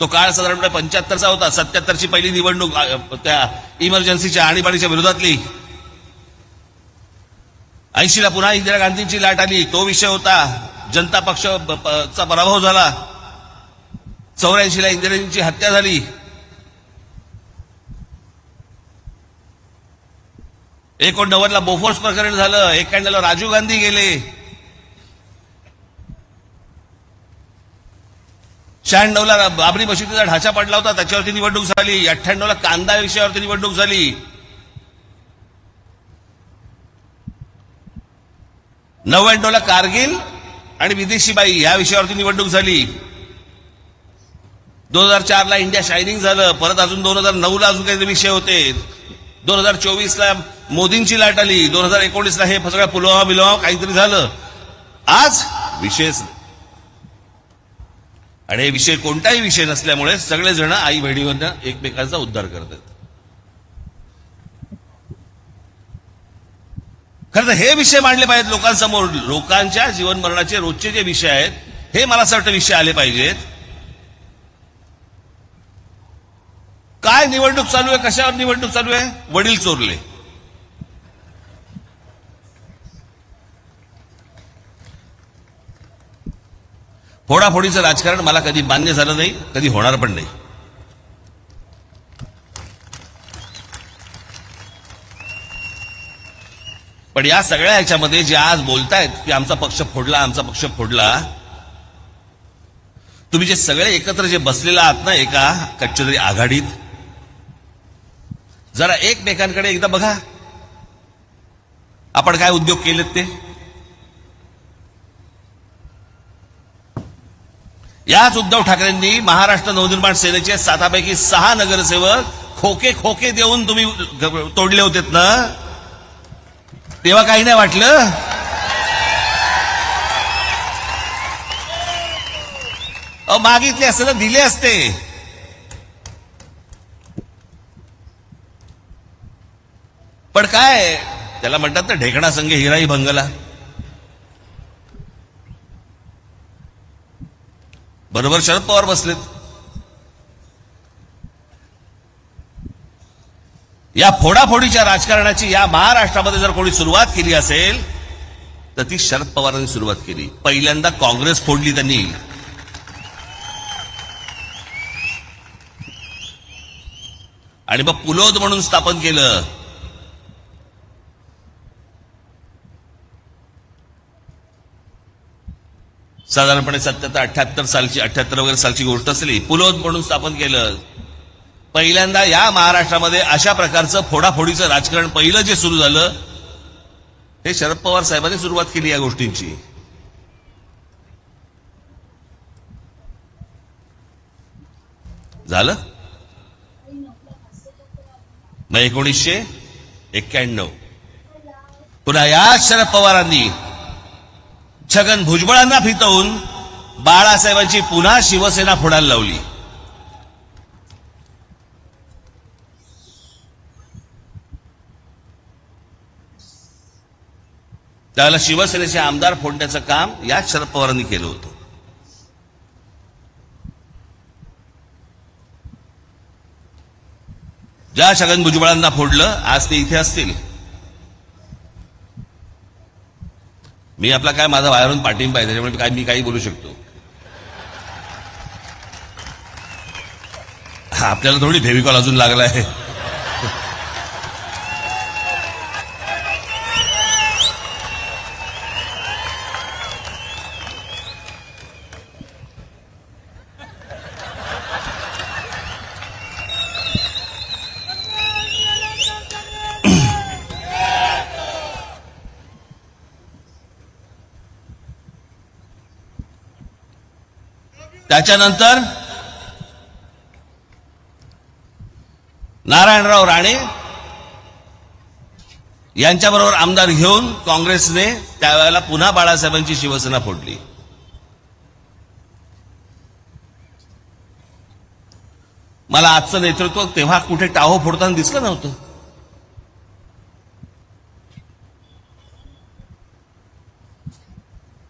तो काळ साधारणपणे पंच्याहत्तरचा होता. सत्याहत्तरची पहिली निवडणूक त्या इमर्जन्सीच्या आणीबाणीच्या विरोधातली. ऐंशीला पुन्हा इंदिरा गांधींची लाट आली. तो विषय होता. जनता पक्ष चा पराभव झाला. चौऱ्याऐंशीला इंदिराजींची हत्या झाली. एकोणनव्वदला बोफोर्स प्रकरण झालं. एक्क्याण्णवला राजीव गांधी गेले. शहाण्णवला बाबरी मशिदीचा ढाचा पडला होता त्याच्यावरती निवडणूक झाली. अठ्ठ्याण्णवला कांदा विषयावरती निवडणूक झाली. नव्याण्णवला कारगिल आणि विदेशी बाई या विषयावरती निवडणूक झाली. दोन हजार चारला इंडिया शायनिंग झालं. परत अजून दोन हजार नऊला अजून काही विषय होते. दोन हजार चोवीसला मोदींची लाट आली. दोन हजार एकोणीसला हे सगळं पुलवामा बिलवामा काहीतरी झालं. आज विशेष नाही. आणि हे विषय कोणताही विषय नसल्यामुळे सगळेजण आई बहिणीवरनं एकमेकांचा उद्धार करतात खरं तर हे विषय मांडले पाहिजेत लोकांसमोर. लोकांच्या जीवन मरणाचे रोजचे जे विषय आहेत हे मला असं वाटतं विषय आले पाहिजेत. काय निवडणूक चालू आहे? कशावर निवडणूक चालू आहे? वडील चोरले. फोडाफोडीचं राजकारण मला कधी मान्य झालं नाही कधी होणार पण नाही. पण या सगळ्या ह्याच्यामध्ये जे आज बोलतायत की आमचा पक्ष फोडला आमचा पक्ष फोडला तुम्ही जे सगळे एकत्र जे बसलेला आहात ना एका कच्च्या आघाडीत जरा एकमेकांकडे एकदा बघा. आपण काय उद्योग केलेत ते? याच उद्धव ठाकरेंनी महाराष्ट्र नवनिर्माण सेनेचे सातापैकी सहा नगरसेवक खोके खोके देऊन तुम्ही तोडले होते ना? तेव्हा काही नाही वाटलं? मागितले असते तर दिले असते. पण काय त्याला म्हणतात ना ढेकणा संघ हिराई भंगला. बरोबर शरद पवार बसलेत. या फोडाफोडीच्या राजकारणाची या महाराष्ट्रामध्ये जर कोणी सुरुवात केली असेल तर ती शरद पवारांनी सुरुवात केली. पहिल्यांदा काँग्रेस फोडली त्यांनी. आणि मग पुलोद म्हणून स्थापन केलं. साधारणपणे सत्याहत्तर अठ्याहत्तर सालची अठ्याहत्तर वगैरे सालची गोष्ट असली पुलोद म्हणून स्थापन केलं. पहिल्यांदा या महाराष्ट्रामध्ये अशा प्रकारचं फोडाफोडीचं राजकारण पहिलं जे सुरू झालं हे शरद पवार साहेबांनी सुरुवात केली या गोष्टींची. झालं? मग एकोणीसशे एक्क्याण्णव. पुन्हा याच शरद पवारांनी छगन भुजबळांना फितवून बाळासाहेबांची पुन्हा शिवसेना फोडायला लावली. त्याला शिवसेनेचे आमदार फोडण्याचं काम याच शरद पवारांनी केलं होतं. ज्या छगन भुजबळांना फोडलं आज ते इथे असतील. मी आपला काय माझा बाहेरून पाठिंबा आहे त्याच्यामुळे काय मी काही बोलू शकतो. हा, आपल्याला थोडी फेविकॉल अजून लागला आहे त्याच्यानंतर नारायणराव राणे यांच्याबरोबर आमदार घेऊन काँग्रेसने त्यावेळेला पुन्हा बाळासाहेबांची शिवसेना फोडली. मला आजचं नेतृत्व तेव्हा कुठे टाहो फोडताना दिसलं नव्हतं.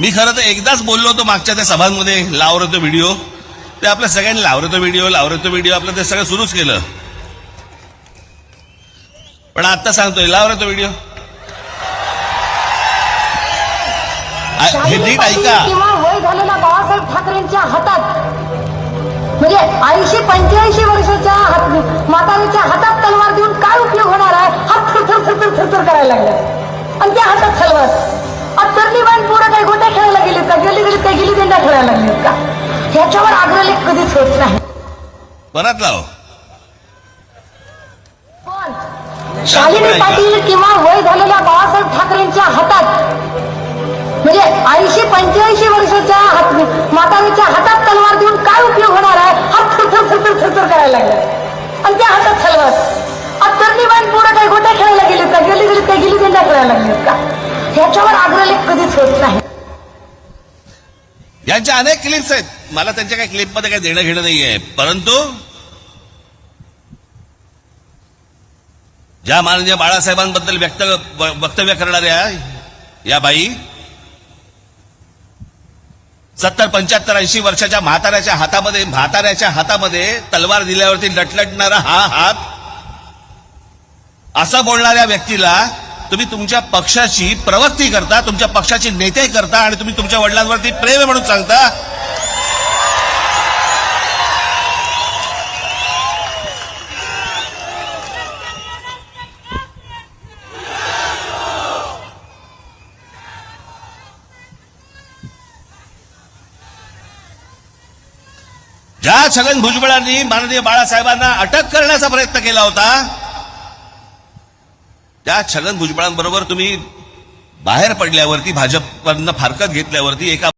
मी खरं तर एकदाच बोललो होतो मागच्या त्या सभांमध्ये लावलं तो व्हिडिओ. ते आपल्या सगळ्यांनी लावलं तो व्हिडिओ लावलं तो व्हिडिओ आपलं ते सगळं सुरूच केलं. पण आता सांगतोय लावलं तो व्हिडिओ हे नीट ऐका. वय झालेल्या बाळासाहेब ठाकरेंच्या हातात म्हणजे ऐंशी पंच्याऐंशी वर्षाच्या हात म्हातारीच्या हातात तलवार देऊन काय उपयोग ह्याच्यावर आग्रलेख कधीच होत नाही. परत लाव पण शालिनी पाटील किंवा वय झालेल्या बाळासाहेब ठाकरेंच्या हातात म्हणजे ऐंशी पंच्याऐंशी वर्षाच्या हात म्हातारीच्या हातात तलवार देऊन काय उपयोग होणार आहे? हात थरथर थरथर थरथर करायला लागले. आणि त्या हातात तलवार. बाण पोरं काही गोट्या खेळायला गेलीत का? गेली गेलीत काय गेली देंडा खेळायला लागलीत का? ह्याच्यावर आग्रलेख कधीच होत नाही. यांच्या अनेक क्लिप्स आहेत. मला त्यांच्या काही क्लिपमध्ये काही देणं घेणं नाहीये. परंतु ज्या माननीय बाळासाहेबांबद्दल व्यक्त वक्तव्य करणाऱ्या या बाई सत्तर पंच्याहत्तर ऐंशी वर्षाच्या म्हाताऱ्याच्या हातामध्ये म्हाताऱ्याच्या हातामध्ये तलवार दिल्यावरती लटलटणारा हा हात असं बोलणाऱ्या व्यक्तीला तुम्ही तुमच्या पक्षाची प्रवृत्ती करता तुमच्या पक्षाचे नेते करता आणि तुम्ही तुमच्या वडिलांवरती प्रेम म्हणून सांगता ज्या छगन भुजबळांनी माननीय बाळासाहेबांना अटक करण्याचा प्रयत्न केला होता त्या छगन भुजबळांबरोबर तुम्ही बाहेर पडल्यावरती भाजपकडनं फारकत घेतल्यावरती एका